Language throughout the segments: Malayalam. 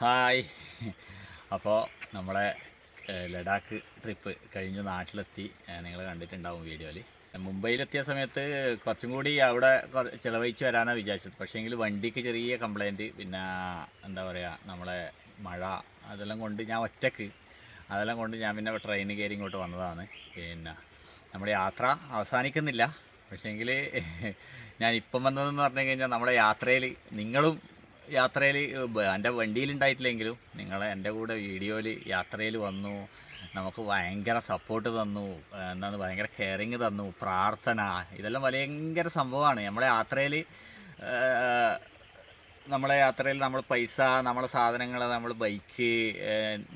ഹായ്. അപ്പോൾ നമ്മളെ ലഡാക്ക് ട്രിപ്പ് കഴിഞ്ഞ് നാട്ടിലെത്തി. നിങ്ങൾ കണ്ടിട്ടുണ്ടാവും വീഡിയോയിൽ മുംബൈയിലെത്തിയ സമയത്ത് കുറച്ചും കൂടി അവിടെ ചിലവഴിച്ച് വരാനാണ് വിചാരിച്ചത്. പക്ഷേങ്കിൽ വണ്ടിക്ക് ചെറിയ കംപ്ലൈന്റ് പിന്നെ എന്താ പറയുക നമ്മളെ മഴ അതെല്ലാം കൊണ്ട് ഞാൻ ഒറ്റയ്ക്ക് അതെല്ലാം കൊണ്ട് ഞാൻ പിന്നെ ട്രെയിൻ കയറി ഇങ്ങോട്ട് വന്നതാണ്. പിന്നെ നമ്മുടെ യാത്ര അവസാനിക്കുന്നില്ല. പക്ഷേങ്കിൽ ഞാൻ ഇപ്പം വന്നതെന്ന് പറഞ്ഞു കഴിഞ്ഞാൽ നമ്മുടെ യാത്രയിൽ നിങ്ങളും യാത്രയിൽ എന്റെ വണ്ടിയിലുണ്ടായിട്ടില്ലെങ്കിലും നിങ്ങൾ എന്റെ കൂടെ വീഡിയോയിൽ യാത്രയിൽ വന്നു നമുക്ക് ഭയങ്കര സപ്പോർട്ട് തന്നു എന്താണ് ഭയങ്കര കെയറിങ് തന്നു പ്രാർത്ഥന ഇതെല്ലാം ഭയങ്കര സംഭവമാണ്. നമ്മളെ യാത്രയിൽ നമ്മളെ യാത്രയിൽ നമ്മൾ പൈസ നമ്മളെ സാധനങ്ങൾ നമ്മൾ ബൈക്ക്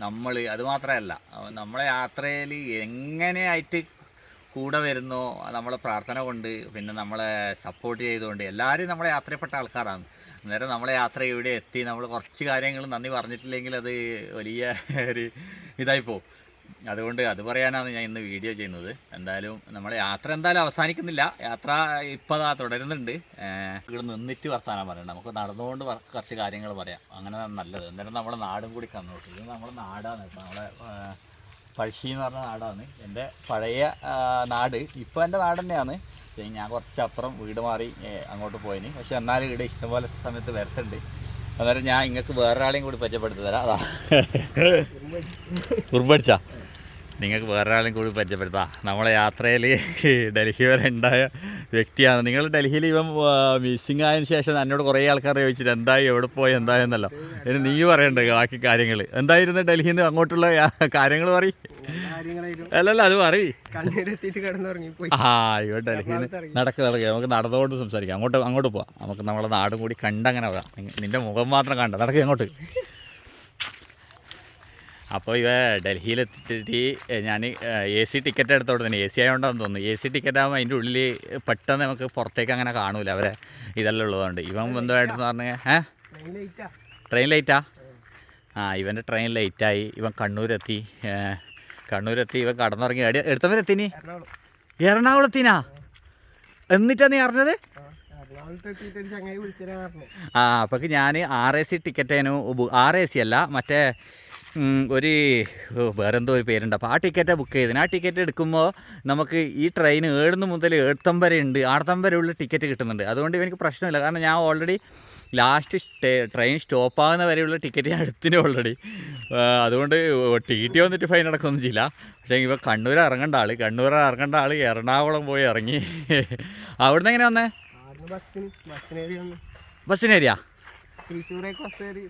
നമ്മൾ അതുമാത്രമല്ല നമ്മളെ യാത്രയിൽ എങ്ങനെയായിട്ട് കൂടെ വരുന്നു നമ്മളെ പ്രാർത്ഥന കൊണ്ട് പിന്നെ നമ്മളെ സപ്പോർട്ട് ചെയ്തുകൊണ്ട് എല്ലാവരും നമ്മളെ യാത്രപ്പെട്ട ആൾക്കാരാണ്. അന്നേരം നമ്മളെ യാത്ര ഇവിടെ എത്തി നമ്മൾ കുറച്ച് കാര്യങ്ങൾ നന്ദി പറഞ്ഞിട്ടില്ലെങ്കിൽ അത് വലിയ ഒരു ഇതായി പോകും അതുകൊണ്ട് അത് പറയാനാണ് ഞാൻ ഇന്ന് വീഡിയോ ചെയ്യുന്നത്. എന്തായാലും നമ്മളെ യാത്ര എന്തായാലും അവസാനിക്കുന്നില്ല. യാത്ര ഇപ്പോൾ തുടരുന്നുണ്ട്. ഇവിടെ നിന്നിട്ട് വർത്താനം പറയണ്ട. നമുക്ക് നടന്നുകൊണ്ട് കുറച്ച് കാര്യങ്ങൾ പറയാം. അങ്ങനെ നല്ലത്. എന്തായാലും നമ്മുടെ നാടും കൂടി കന്നോട്ട് ഇത് നമ്മുടെ നാടാണ്. നമ്മളെ പഴശ്ശി എന്ന് പറഞ്ഞ നാടാണ് എന്റെ പഴയ നാട് ഇപ്പോൾ എന്റെ നാട് തന്നെയാണ്. ഞാൻ കുറച്ചപ്പുറം വീട് മാറി അങ്ങോട്ട് പോയിന്. പക്ഷെ എന്നാലും ഇവിടെ ഇഷ്ടംപോലെ സമയത്ത് വരത്തുണ്ട്. അന്നേരം ഞാൻ നിങ്ങൾക്ക് വേറൊരാളെയും കൂടി പരിചയപ്പെടുത്തി തരാം. അതാ. ഉറുമ്പടിച്ചാ? നിങ്ങൾക്ക് വേറൊരാളും കൂടി പരിചയപ്പെടുത്താം. നമ്മളെ യാത്രയിൽ ഡൽഹി വരെ ഉണ്ടായ വ്യക്തിയാണ്. നിങ്ങൾ ഡൽഹിയിൽ ഇവൻ മിസ്സിങ് ആയതിനു ശേഷം എന്നോട് കുറേ ആൾക്കാർ ചോദിച്ചിട്ട് എന്തായി എവിടെ പോയി എന്തായെന്നല്ലോ ഇനി നീ പറയണ്ടേ ബാക്കി കാര്യങ്ങൾ എന്തായിരുന്നു ഡൽഹിയിൽ നിന്ന് അങ്ങോട്ടുള്ള കാര്യങ്ങൾ പറയും. കാര്യങ്ങളായിരുന്നു അല്ലല്ല അത് പറയും. ആ ഇവ ഡൽഹിയിൽ നിന്ന് നടക്ക് നടക്കുക നമുക്ക് നടന്നുകൊണ്ട് സംസാരിക്കാം. അങ്ങോട്ട് അങ്ങോട്ട് പോവാം. നമുക്ക് നമ്മളെ നാടും കൂടി കണ്ടങ്ങനെ പോകാം നിന്റെ മുഖം മാത്രം കണ്ട. നടക്കുക അങ്ങോട്ട്. അപ്പോൾ ഇവ ഡൽഹിയിലെത്തിയിട്ട് ഞാൻ എ സി ടിക്കറ്റ് എടുത്തോട്ട് തന്നെ എ സി ആയതുകൊണ്ടാണെന്ന് തോന്നുന്നു. എ സി ടിക്കറ്റ് ആകുമ്പോൾ അതിന്റെ ഉള്ളിൽ പെട്ടെന്ന് നമുക്ക് പുറത്തേക്ക് അങ്ങനെ കാണൂല അവരെ. ഇതെല്ലാം ഉള്ളതുകൊണ്ട്. ഇവൻ ബന്ധമായിട്ടെന്ന് പറഞ്ഞാൽ ഏ? ട്രെയിൻ ലൈറ്റാ ആ. ഇവന്റെ ട്രെയിൻ ലൈറ്റായി ഇവൻ കണ്ണൂരെത്തി. കണ്ണൂരെത്തി ഇവൻ കടന്നിറങ്ങി. എടി എടുത്തവരെത്തിനി? എറണാകുളം. എറണാകുളത്തിനാ? എന്നിട്ടാ നീ അറിഞ്ഞത്? ആ, അപ്പോൾ ഞാൻ ആർ എ സി ടിക്കറ്റേനു ആർ എ സി അല്ല മറ്റേ ഒരു വേറെന്തോ ഒരു പേരുണ്ട്. അപ്പോൾ ആ ടിക്കറ്റ് ബുക്ക് ചെയ്തതിന് ആ ടിക്കറ്റ് എടുക്കുമ്പോൾ നമുക്ക് ഈ ട്രെയിൻ ഏഴുന്ന് മുതൽ ഏഴത്തം വരെ ഉണ്ട്. ആടത്തം വരെ ഉള്ള ടിക്കറ്റ് കിട്ടുന്നുണ്ട്. അതുകൊണ്ട് എനിക്ക് പ്രശ്നമില്ല. കാരണം ഞാൻ ഓൾറെഡി ലാസ്റ്റ് ട്രെയിൻ സ്റ്റോപ്പാകുന്ന വരെയുള്ള ടിക്കറ്റ് ഞാൻ എടുത്തിന് ഓൾറെഡി അതുകൊണ്ട് ടി ടി വന്നിട്ട് ഫൈൻ അടക്കൊന്നും ചെയ്യില്ല. പക്ഷേ ഇവ കണ്ണൂർ ഇറങ്ങേണ്ട ആൾ കണ്ണൂർ ഇറങ്ങേണ്ട ആൾ എറണാകുളം പോയി ഇറങ്ങി. അവിടുന്ന് എങ്ങനെ വന്നേ? ബസ്സിനേരിയ ബസ്സിനേരിയാ തൃശ്ശൂരേക്ക് ബസ് കയറി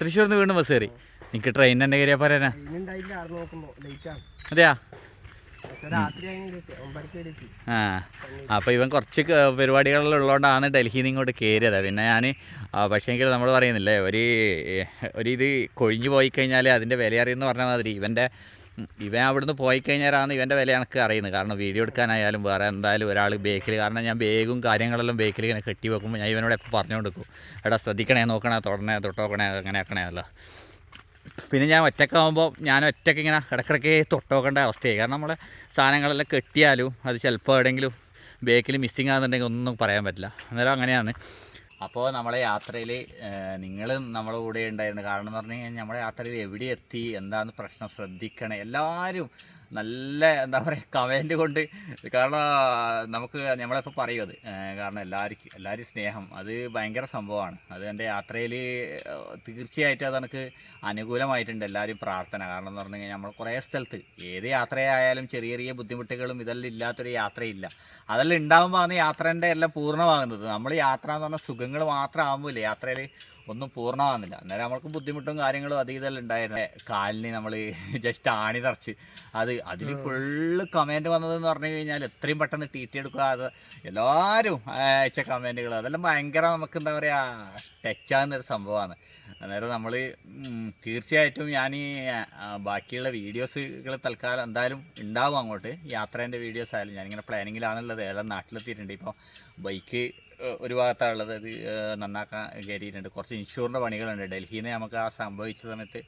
തൃശ്ശൂരിൽ നിന്ന് വീണ്ടും ബസ് കയറി. എനിക്ക് ട്രെയിൻ തന്നെ കയറിയാ പറയാനാ അതെയാ? ആ അപ്പോൾ ഇവൻ കുറച്ച് പരിപാടികളെല്ലാം പരിപാടികളിലുള്ളതുകൊണ്ടാണ് ഡൽഹിയിൽ നിന്ന് ഇങ്ങോട്ട് കയറിയത്. പിന്നെ ഞാൻ പക്ഷേ പക്ഷേങ്കിൽ നമ്മൾ പറയുന്നില്ലേ ഒരു ഒരു ഇത് കൊഴിഞ്ഞു പോയി കഴിഞ്ഞാൽ അതിന്റെ വില അറിയുമെന്ന് പറഞ്ഞ മാതിരി ഇവന്റെ ഇവൻ അവിടുന്ന് പോയി കഴിഞ്ഞാലാണ് ഇവന്റെ വില എനിക്ക് അറിയുന്നത്. കാരണം വീഡിയോ എടുക്കാനായാലും വേറെ എന്തായാലും ഒരാൾ ബേക്കിൽ കാരണം ഞാൻ ബേഗും കാര്യങ്ങളെല്ലാം ബേക്കിൽ ഇങ്ങനെ കെട്ടി വെക്കുമ്പോൾ ഞാൻ ഇവനോട് എപ്പോൾ പറഞ്ഞുകൊടുക്കും എടാ ശ്രദ്ധിക്കണേ നോക്കണേ തൊടണേ തൊട്ടോക്കണേ അങ്ങനെ ആക്കണേ അല്ല. പിന്നെ ഞാൻ ഒറ്റക്കാവുമ്പോൾ ഞാൻ ഒറ്റയ്ക്ക് ഇങ്ങനെ ഇടയ്ക്കിടയ്ക്ക് തൊട്ടോക്കേണ്ട അവസ്ഥയായി. കാരണം നമ്മളെ സാധനങ്ങളെല്ലാം കെട്ടിയാലും അത് ചിലപ്പോൾ എവിടെയെങ്കിലും ബേക്കിൽ മിസ്സിങ് ആകുന്നുണ്ടെങ്കിൽ ഒന്നും പറയാൻ പറ്റില്ല. അന്നേരം അങ്ങനെയാണ്. അപ്പോൾ നമ്മളെ യാത്രയിൽ നിങ്ങൾ നമ്മളെ കൂടെ ഉണ്ടായിരുന്നു. കാരണം എന്ന് പറഞ്ഞു കഴിഞ്ഞാൽ നമ്മളെ യാത്രയിൽ എവിടെ എത്തി എന്താണ് പ്രശ്നം ശ്രദ്ധിക്കണേ. എല്ലാവരും നല്ല എന്താ പറയുക കമന്റ് കൊണ്ട്. കാരണം നമുക്ക് നമ്മളിപ്പോൾ പറയും അത്. കാരണം എല്ലാവർക്കും എല്ലാവരും സ്നേഹം. അത് ഭയങ്കര സംഭവമാണ്. അത് എന്റെ യാത്രയിൽ തീർച്ചയായിട്ടും അത് എനിക്ക് അനുകൂലമായിട്ടുണ്ട് എല്ലാവരും പ്രാർത്ഥന. കാരണം എന്ന് പറഞ്ഞു കഴിഞ്ഞാൽ നമ്മൾ കുറേ സ്ഥലത്ത് ഏത് യാത്രയായാലും ചെറിയ ചെറിയ ബുദ്ധിമുട്ടുകളും ഇതെല്ലാം ഇല്ലാത്തൊരു യാത്രയില്ല. അതെല്ലാം ഉണ്ടാകുമ്പോൾ ആണ് യാത്രേന്റെ എല്ലാം പൂർണമാകുന്നത്. നമ്മൾ യാത്ര എന്ന് പറഞ്ഞാൽ സുഖങ്ങൾ മാത്രം ആകുമ്പോൾ യാത്രയിൽ ഒന്നും പൂർണമാകുന്നില്ല അന്നേരം നമ്മൾക്ക് ബുദ്ധിമുട്ടും കാര്യങ്ങളും അധികം ഇതെല്ലാം ഉണ്ടായിരുന്നു. കാലിന് നമ്മൾ ജസ്റ്റ് ആണി തറച്ച്. അത് അതിൽ ഫുള്ള് കമന്റ് വന്നതെന്ന് പറഞ്ഞു കഴിഞ്ഞാൽ എത്രയും പെട്ടെന്ന് ടി ടി എടുക്കുക അത് എല്ലാവരും അയച്ച കമന്റുകൾ അതെല്ലാം ഭയങ്കര നമുക്ക് എന്താ പറയുക ടച്ചാകുന്നൊരു സംഭവമാണ്. അന്നേരം നമ്മൾ തീർച്ചയായിട്ടും ഞാൻ ഈ ബാക്കിയുള്ള വീഡിയോസുകൾ തൽക്കാലം എന്തായാലും ഉണ്ടാവും അങ്ങോട്ട്. യാത്രേന്റെ വീഡിയോസ് ആയാലും ഞാനിങ്ങനെ പ്ലാനിങ്ങിലാണുള്ളത് ഏതാ നാട്ടിലെത്തിയിട്ടുണ്ട്. ഇപ്പോൾ ബൈക്ക് ഒരു ഭാഗത്താണ് ഉള്ളത് നന്നാക്കാൻ കയറിയിട്ടുണ്ട് കുറച്ച് ഇൻഷൂറിന്റെ പണികളുണ്ട്. ഡൽഹിയിൽ നിന്ന് നമുക്ക് ആ സംഭവിച്ച സമയത്ത്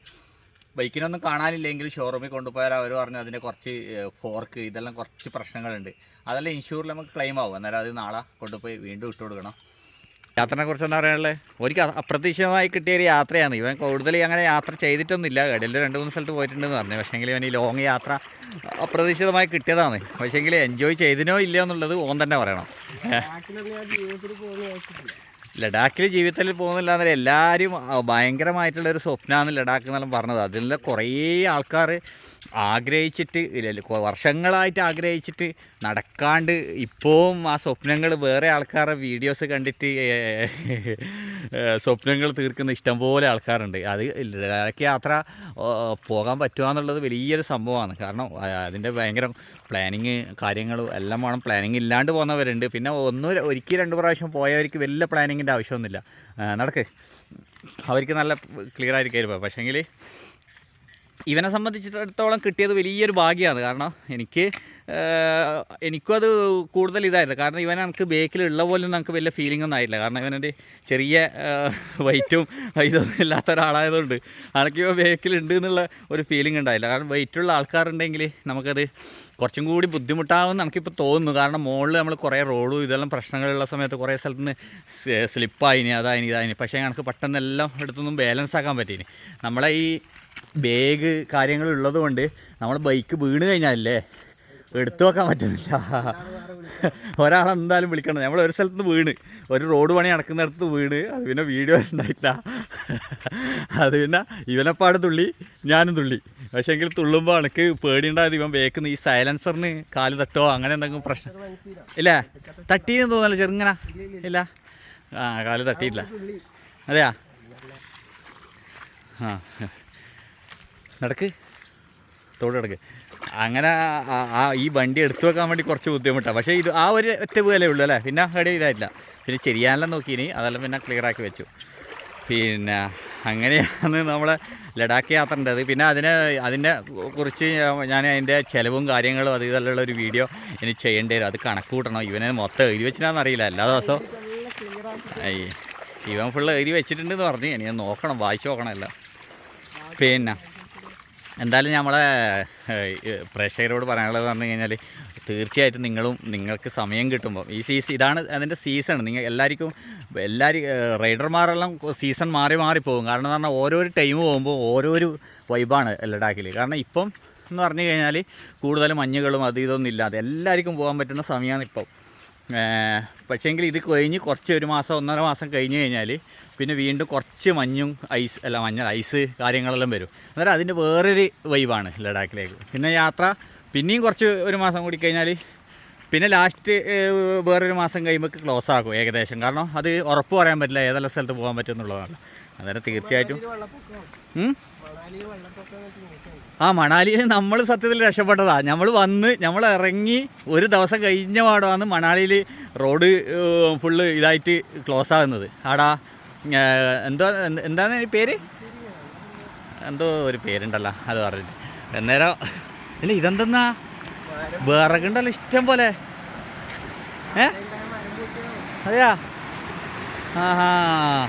ബൈക്കിനൊന്നും കാണാനില്ലെങ്കിൽ ഷോറൂമിൽ കൊണ്ടുപോയാൽ അവർ പറഞ്ഞു അതിന്റെ കുറച്ച് ഫോർക്ക് ഇതെല്ലാം കുറച്ച് പ്രശ്നങ്ങളുണ്ട്. അതെല്ലാം ഇൻഷൂറിൽ നമുക്ക് ക്ലെയിം ആവും. അന്നേരം അത് നാളെ കൊണ്ടുപോയി വീണ്ടും ഇട്ട് കൊടുക്കണം യാത്രനെ കുറിച്ച് എന്താ പറയാനുള്ളത് ഒരിക്കൽ അപ്രതീക്ഷിതമായി കിട്ടിയ ഒരു യാത്രയാണ്. ഇവൻ കൂടുതൽ അങ്ങനെ യാത്ര ചെയ്തിട്ടൊന്നുമില്ല. ഇടയിൽ രണ്ട് മൂന്ന് സ്ഥലത്ത് പോയിട്ടുണ്ടെന്ന് പറഞ്ഞു. പക്ഷേങ്കിൽ ഇവൻ ഈ ലോങ് യാത്ര അപ്രതീക്ഷിതമായി കിട്ടിയതാണ്. പക്ഷേങ്കിൽ എൻജോയ് ചെയ്തിനോ ഇല്ലയോ എന്നുള്ളത് ഓൻ തന്നെ പറയണം. ലഡാക്കിൽ ജീവിതത്തിൽ പോകുന്നില്ല എന്നല്ല എല്ലാവരും ഭയങ്കരമായിട്ടുള്ള ഒരു സ്വപ്നമാണ് ലഡാക്ക് എന്നെല്ലാം പറഞ്ഞത്. അതിൽ കുറേ ആൾക്കാർ ആഗ്രഹിച്ചിട്ട് വർഷങ്ങളായിട്ട് ആഗ്രഹിച്ചിട്ട് നടക്കാണ്ട് ഇപ്പോഴും ആ സ്വപ്നങ്ങൾ വേറെ ആൾക്കാരുടെ വീഡിയോസ് കണ്ടിട്ട് സ്വപ്നങ്ങൾ തീർക്കുന്ന ഇഷ്ടംപോലെ ആൾക്കാരുണ്ട്. അത് ലഡാക്ക് യാത്ര പോകാൻ പറ്റുക എന്നുള്ളത് വലിയൊരു സംഭവമാണ്. കാരണം അതിന്റെ ഭയങ്കര പ്ലാനിങ് കാര്യങ്ങളും എല്ലാം വേണം. പ്ലാനിങ് ഇല്ലാണ്ട് പോകുന്നവരുണ്ട്. പിന്നെ ഒന്ന് ഒരിക്കൽ രണ്ട് പ്രാവശ്യം പോയവർക്ക് വലിയ പ്ലാനിങ്ങിന്റെ ആവശ്യമൊന്നുമില്ല. നടക്ക്. അവർക്ക് നല്ല ക്ലിയർ ആയിരിക്കും പക്ഷേങ്കിൽ ഇവനെ സംബന്ധിച്ചിടത്തോളം കിട്ടിയത് വലിയൊരു ഭാഗ്യമാണ് കാരണം എനിക്ക് എനിക്കും അത് കൂടുതൽ ഇതായിരുന്നു. കാരണം ഇവൻ എനിക്ക് ബേക്കിലുള്ള പോലെ നമുക്ക് വലിയ ഫീലിംഗ് ഒന്നും ആയില്ല കാരണം ഇവനൊരു ചെറിയ വെയിറ്റും ഇതൊന്നും ഇല്ലാത്ത ഒരാളായതുകൊണ്ട് ആണെങ്കിൽ ഇവ ബേക്കിലുണ്ട് എന്നുള്ള ഒരു ഫീലിംഗ് ഉണ്ടായില്ല. കാരണം വെയിറ്റുള്ള ആൾക്കാരുണ്ടെങ്കിൽ നമുക്കത് കുറച്ചും കൂടി ബുദ്ധിമുട്ടാവും നമുക്കിപ്പോൾ തോന്നുന്നു. കാരണം മുകളിൽ നമ്മൾ കുറേ റോഡും ഇതെല്ലാം പ്രശ്നങ്ങളുള്ള സമയത്ത് കുറേ സ്ഥലത്ത് നിന്ന് സ്ലിപ്പായിനി അതായിനി ഇതായിനി. പക്ഷേ ഞങ്ങൾക്ക് പെട്ടെന്ന് എല്ലാം എടുത്തൊന്നും ബാലൻസ് ആക്കാൻ പറ്റീനി നമ്മളെ ഈ ബാഗ് കാര്യങ്ങളുള്ളതുകൊണ്ട് നമ്മൾ ബൈക്ക് വീണ് കഴിഞ്ഞാലല്ലേ? എടുത്തു വെക്കാൻ പറ്റുന്നില്ല. ഒരാളെന്തായാലും വിളിക്കണം നമ്മൾ ഒരു സ്ഥലത്ത് വീണ്. ഒരു റോഡ് പണി നടക്കുന്നിടത്ത് വീണ്. അത് പിന്നെ വീഡിയോ ഉണ്ടായിട്ടില്ല. അത് പിന്നെ ഇവനെപ്പാട് തുള്ളി ഞാനും തുള്ളി. പക്ഷേ എങ്കിൽ തുള്ളുമ്പോൾ എനിക്ക് പേടിയുണ്ടായത് ഇവൻ വേക്കുന്ന ഈ സൈലൻസറിന് കാൽ തട്ടോ അങ്ങനെ എന്തെങ്കിലും പ്രശ്നം. ഇല്ലേ തട്ടീന്ന് തോന്നല്ലോ ചെറുങ്ങന. ഇല്ല. ആ കാൽ തട്ടിയില്ല അതെയാ? ആ നടക്ക്. തോട് കിടക്ക് അങ്ങനെ ആ- ഈ വണ്ടി എടുത്തു വെക്കാൻ വേണ്ടി കുറച്ച് ബുദ്ധിമുട്ടാണ് പക്ഷേ ഇത് ആ ഒരു ഒറ്റ വിലയേ ഉള്ളൂ അല്ലേ? പിന്നെ അവിടെ ഇതായില്ല പിന്നെ ചെരിയാനെല്ലാം ഇനി അതെല്ലാം പിന്നെ ക്ലിയർ ആക്കി വെച്ചു. പിന്നെ അങ്ങനെയാണ് നമ്മളെ ലഡാക്ക് യാത്ര ഉണ്ടത് പിന്നെ അതിന് അതിനെ കുറിച്ച് ഞാൻ അതിന്റെ ചിലവും കാര്യങ്ങളും അത് ഇതെല്ലാം ഒരു വീഡിയോ ഇനി ചെയ്യേണ്ടി വരും. അത് കണക്ക് കൂട്ടണം. ഇവനെ മൊത്തം എഴുതി വെച്ചിട്ടാന്ന് അറിയില്ല. എല്ലാ ദിവസവും ഇവൻ ഫുള്ള് എഴുതി വെച്ചിട്ടുണ്ടെന്ന് പറഞ്ഞു. ഇനി നോക്കണം വായിച്ചു നോക്കണം എല്ലാം. പിന്നെ എന്തായാലും നമ്മളെ പ്രേക്ഷകരോട് പറയാനുള്ളത് പറഞ്ഞു കഴിഞ്ഞാൽ തീർച്ചയായിട്ടും നിങ്ങളും നിങ്ങൾക്ക് സമയം കിട്ടുമ്പോൾ ഈ സീസൺ ഇതാണ് അതിന്റെ സീസൺ നിങ്ങൾ എല്ലാവർക്കും എല്ലാവരും റൈഡർമാരെല്ലാം സീസൺ മാറി മാറി പോകും. കാരണം എന്ന് പറഞ്ഞാൽ ഓരോ ടൈം പോകുമ്പോൾ ഓരോരു വൈബാണ് ലഡാക്കിൽ കാരണം ഇപ്പം എന്ന് പറഞ്ഞു കഴിഞ്ഞാൽ കൂടുതൽ മഞ്ഞുകളും അത് ഇതൊന്നും ഇല്ലാതെ എല്ലാവർക്കും പോകാൻ പറ്റുന്ന സമയമാണ് ഇപ്പം. പക്ഷേങ്കിൽ ഇത് കഴിഞ്ഞ് കുറച്ച് ഒരു മാസം ഒന്നര മാസം കഴിഞ്ഞ് കഴിഞ്ഞാൽ പിന്നെ വീണ്ടും കുറച്ച് മഞ്ഞും ഐസ് അല്ല മഞ്ഞ ഐസ് കാര്യങ്ങളെല്ലാം വരും. അന്നേരം അതിന്റെ വേറൊരു വൈബാണ് ലഡാക്കിലേക്ക്. പിന്നെ യാത്ര പിന്നെയും കുറച്ച് ഒരു മാസം കൂടി കഴിഞ്ഞാൽ പിന്നെ ലാസ്റ്റ് വേറൊരു മാസം കഴിയുമ്പോൾ ക്ലോസ് ആക്കും ഏകദേശം. കാരണം അത് ഉറപ്പ് പറയാൻ പറ്റില്ല ഏതെല്ലാം സ്ഥലത്ത് പോകാൻ പറ്റും എന്നുള്ളതാണ്. അന്നേരം തീർച്ചയായിട്ടും ആ മണാലിയിൽ നമ്മൾ സത്യത്തിൽ രക്ഷപ്പെട്ടതാ. നമ്മൾ വന്ന് നമ്മൾ ഇറങ്ങി ഒരു ദിവസം കഴിഞ്ഞ പാടമാണ് മണാലിയിൽ റോഡ് ഫുള്ള് ഇതായിട്ട് ക്ലോസ് ആകുന്നത് ആടാ എന്തോ എന്ത്- എന്താണ് പേര്? എന്തോ ഒരു പേരുണ്ടല്ലോ അത് പറഞ്ഞിട്ട്. അന്നേരം അല്ല ഇതെന്തെന്നാ? വിറകുണ്ടല്ലോ ഇഷ്ടം പോലെ. ഏ? അതെയാ? ആഹാ.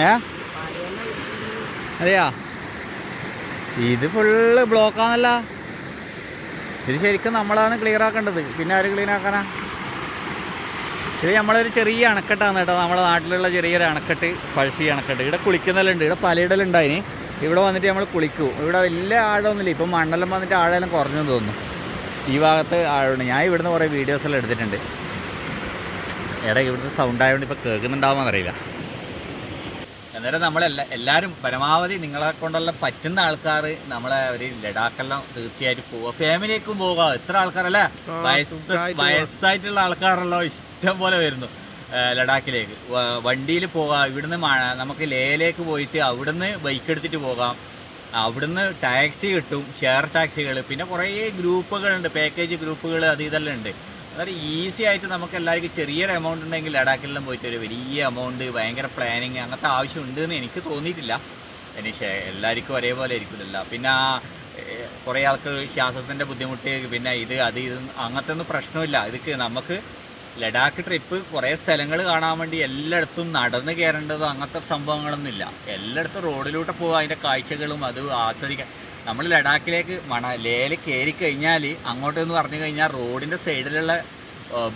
ഏ? അതെയാ? ഇത് ഫുള്ള് ബ്ലോക്കാന്നല്ല ഇത് ശരിക്കും നമ്മളാണ് ക്ലിയർ ആക്കേണ്ടത്. പിന്നെ ആര് ക്ലീൻ ആക്കാനാ? ഇത് നമ്മളൊരു ചെറിയ അണക്കെട്ടാണ് കേട്ടോ. നമ്മുടെ നാട്ടിലുള്ള ചെറിയൊരു അണക്കെട്ട് പഴശ്ശി അണക്കെട്ട്. ഇവിടെ കുളിക്കുന്നെല്ലാം ഇവിടെ പലയിടലുണ്ടായിന്. ഇവിടെ വന്നിട്ട് നമ്മൾ കുളിക്കൂ. ഇവിടെ വലിയ ആഴമൊന്നുമില്ല. ഇപ്പം മണ്ണെല്ലാം വന്നിട്ട് ആഴമെല്ലാം കുറഞ്ഞു തോന്നുന്നു. ഈ ഭാഗത്ത് ആഴമുണ്ട്. ഞാൻ ഇവിടുന്ന് കുറേ വീഡിയോസെല്ലാം എടുത്തിട്ടുണ്ട്. ഇടയ്ക്ക് ഇവിടുത്തെ സൗണ്ട് ആയതുകൊണ്ട് ഇപ്പോൾ കേൾക്കുന്നുണ്ടാവുമെന്ന് അറിയില്ല അന്നേരം നമ്മളെല്ലാ എല്ലാവരും പരമാവധി നിങ്ങളെ കൊണ്ടെല്ലാം പറ്റുന്ന ആൾക്കാർ നമ്മളെ ഒരു ലഡാക്കെല്ലാം തീർച്ചയായിട്ടും പോവുക. ഫാമിലിക്കും പോകാം എത്ര ആൾക്കാരല്ലേ? വയസ്സ്. വയസ്സായിട്ടുള്ള ആൾക്കാരെല്ലാം ഇഷ്ടം പോലെ വരുന്നു ലഡാക്കിലേക്ക്. വണ്ടിയിൽ പോകാം ഇവിടുന്ന് നമുക്ക് ലേയിലേക്ക് പോയിട്ട് അവിടുന്ന് ബൈക്ക് എടുത്തിട്ട് പോകാം. അവിടുന്ന് ടാക്സി കിട്ടും ഷെയർ ടാക്സികൾ പിന്നെ കുറേ ഗ്രൂപ്പുകളുണ്ട് പാക്കേജ് ഗ്രൂപ്പുകൾ അത് ഇതെല്ലാം ഉണ്ട്. അതായത് ഈസി ആയിട്ട് നമുക്ക് എല്ലാവർക്കും ചെറിയൊരു എമൗണ്ട് ഉണ്ടെങ്കിൽ ലഡാക്കിലെല്ലാം പോയിട്ട് ഒരു വലിയ എമൗണ്ട് ഭയങ്കര പ്ലാനിങ് അങ്ങനത്തെ ആവശ്യം ഉണ്ട് എന്ന് എനിക്ക് തോന്നിയിട്ടില്ല. ഇനി എല്ലാവർക്കും ഒരേപോലെ ആയിരിക്കില്ല പിന്നെ കുറേ ആൾക്ക് ശ്വാസത്തിന്റെ ബുദ്ധിമുട്ട് പിന്നെ ഇത് അത് ഇത് അങ്ങനത്തെ ഒന്നും പ്രശ്നമില്ല. ഇതൊക്കെ നമുക്ക് ലഡാക്ക് ട്രിപ്പ് കുറേ സ്ഥലങ്ങൾ കാണാൻ വേണ്ടി എല്ലായിടത്തും നടന്ന് കയറേണ്ടതോ അങ്ങനത്തെ സംഭവങ്ങളൊന്നും ഇല്ല എല്ലായിടത്തും റോഡിലൂടെ പോകുക അതിന്റെ കാഴ്ചകളും അത് ആസ്വദിക്കാൻ. നമ്മൾ ലഡാക്കിലേക്ക് മണ ലേൽ കയറി കഴിഞ്ഞാൽ അങ്ങോട്ട് എന്ന് പറഞ്ഞു കഴിഞ്ഞാൽ റോഡിന്റെ സൈഡിലുള്ള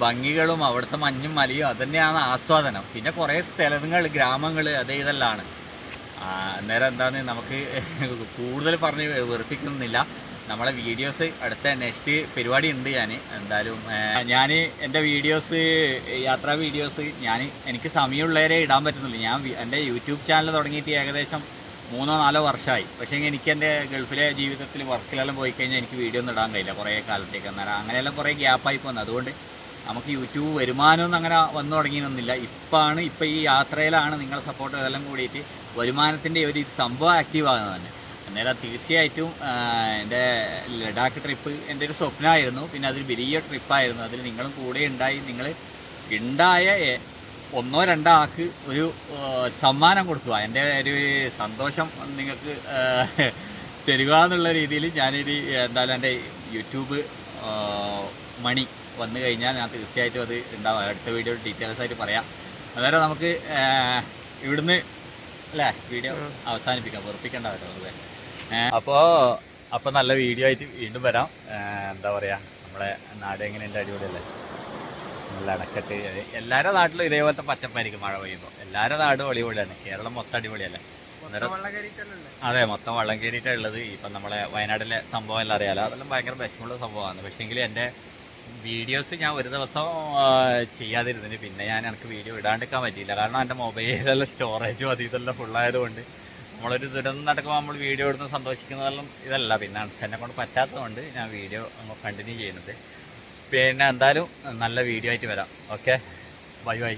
ഭംഗികളും അവിടുത്തെ മഞ്ഞും മലയും അതുതന്നെയാണ് ആസ്വാദനം. പിന്നെ കുറേ സ്ഥലങ്ങൾ ഗ്രാമങ്ങൾ അത് ഇതെല്ലാം അന്നേരം എന്താണ് നമുക്ക് കൂടുതൽ പറഞ്ഞ് വെറുപ്പിക്കുന്നില്ല നമ്മളെ വീഡിയോസ് അടുത്ത നെക്സ്റ്റ് പരിപാടി ഉണ്ട് ഞാൻ എന്തായാലും ഞാൻ എന്റെ വീഡിയോസ് യാത്രാ വീഡിയോസ് ഞാൻ എനിക്ക് സമയമുള്ളവരെ ഇടാൻ പറ്റുന്നില്ല ഞാൻ എന്റെ യൂട്യൂബ് ചാനൽ തുടങ്ങിയിട്ട് ഏകദേശം മൂന്നോ നാലോ വർഷമായി. പക്ഷേ എനിക്ക് എന്റെ ഗൾഫിലെ ജീവിതത്തിൽ വർക്കിലെല്ലാം പോയി കഴിഞ്ഞാൽ എനിക്ക് വീഡിയോ ഒന്നും ഇടാൻ കഴിയില്ല. കുറേ കാലത്തേക്ക് അന്നേരം അങ്ങനെയെല്ലാം കുറേ ഗ്യാപ്പായി പോകുന്നത് അതുകൊണ്ട് നമുക്ക് യൂട്യൂബ് വരുമാനമൊന്നും അങ്ങനെ വന്നു തുടങ്ങിയൊന്നുമില്ല ഇപ്പാണ് ഇപ്പം ഈ യാത്രയിലാണ് നിങ്ങളുടെ സപ്പോർട്ട് ഇതെല്ലാം കൂടിയിട്ട് വരുമാനത്തിന്റെ ഒരു സംഭവം ആക്റ്റീവ് ആകുന്നത് തന്നെ. അന്നേരം തീർച്ചയായിട്ടും എന്റെ ലഡാക്ക് ട്രിപ്പ് എന്റെ ഒരു സ്വപ്നമായിരുന്നു. പിന്നെ അതൊരു വലിയ ട്രിപ്പായിരുന്നു അതിൽ നിങ്ങളും കൂടെ ഉണ്ടായി. നിങ്ങൾ ഉണ്ടായ ഒന്നോ രണ്ടോ ആൾക്ക് ഒരു സമ്മാനം കൊടുക്കുക എന്റെ ഒരു സന്തോഷം നിങ്ങൾക്ക് തരിക എന്നുള്ള രീതിയിൽ ഞാനൊരു എന്തായാലും എന്റെ യൂട്യൂബ് മണി വന്നു കഴിഞ്ഞാൽ ഞാൻ തീർച്ചയായിട്ടും അത് ഉണ്ടാവും. അടുത്ത വീഡിയോ ഡീറ്റെയിൽസ് ആയിട്ട് പറയാം. അന്നേരം നമുക്ക് ഇവിടുന്ന് അല്ലേ വീഡിയോ അവസാനിപ്പിക്കാം. വെറുപ്പിക്കേണ്ട കേട്ടോ നമുക്ക് അപ്പോൾ അപ്പോൾ നല്ല വീഡിയോ ആയിട്ട് വീണ്ടും വരാം. എന്താ പറയുക നമ്മളെ നാട് എങ്ങനെ എന്റെ അടിപൊളിയല്ലേ? നല്ല അണക്കെട്ട്. എല്ലാവരുടെ നാട്ടിലും ഇതേപോലത്തെ പച്ചപ്പായിരിക്കും മഴ പെയ്യുമ്പോൾ. എല്ലാവരുടെ നാടും അടിപൊളിയാണ്. കേരളം മൊത്തം അടിപൊളിയല്ലേ? അതെ മൊത്തം വള്ളം കയറിയിട്ടാണ് ഉള്ളത്. ഇപ്പം നമ്മളെ വയനാട്ടിലെ സംഭവം എല്ലാം അറിയാലോ അതെല്ലാം ഭയങ്കര വിഷമമുള്ള സംഭവമാണ്. പക്ഷേങ്കിൽ എന്റെ വീഡിയോസ് ഞാൻ ഒരു ദിവസം ചെയ്യാതിരുന്നു ചെയ്യാതിരുന്നിന് പിന്നെ ഞാൻ എനിക്ക് വീഡിയോ ഇടാണ്ടിരിക്കാൻ പറ്റിയില്ല. കാരണം എന്റെ മൊബൈലിലെല്ലാം സ്റ്റോറേജും അത് ഇതെല്ലാം ഫുള്ളായതുകൊണ്ട് നമ്മളൊരു ദുരന്തം നടക്കുമ്പോൾ നമ്മൾ വീഡിയോ എടുത്ത് സന്തോഷിക്കുന്നതെല്ലാം ഇതല്ല. പിന്നെ എന്നെ കൊണ്ട് പറ്റാത്തതുകൊണ്ട് ഞാൻ വീഡിയോ കണ്ടിന്യൂ ചെയ്യുന്നത്. പിന്നെ എന്തായാലും നല്ല വീഡിയോ ആയിട്ട് വരാം. Okay bye bye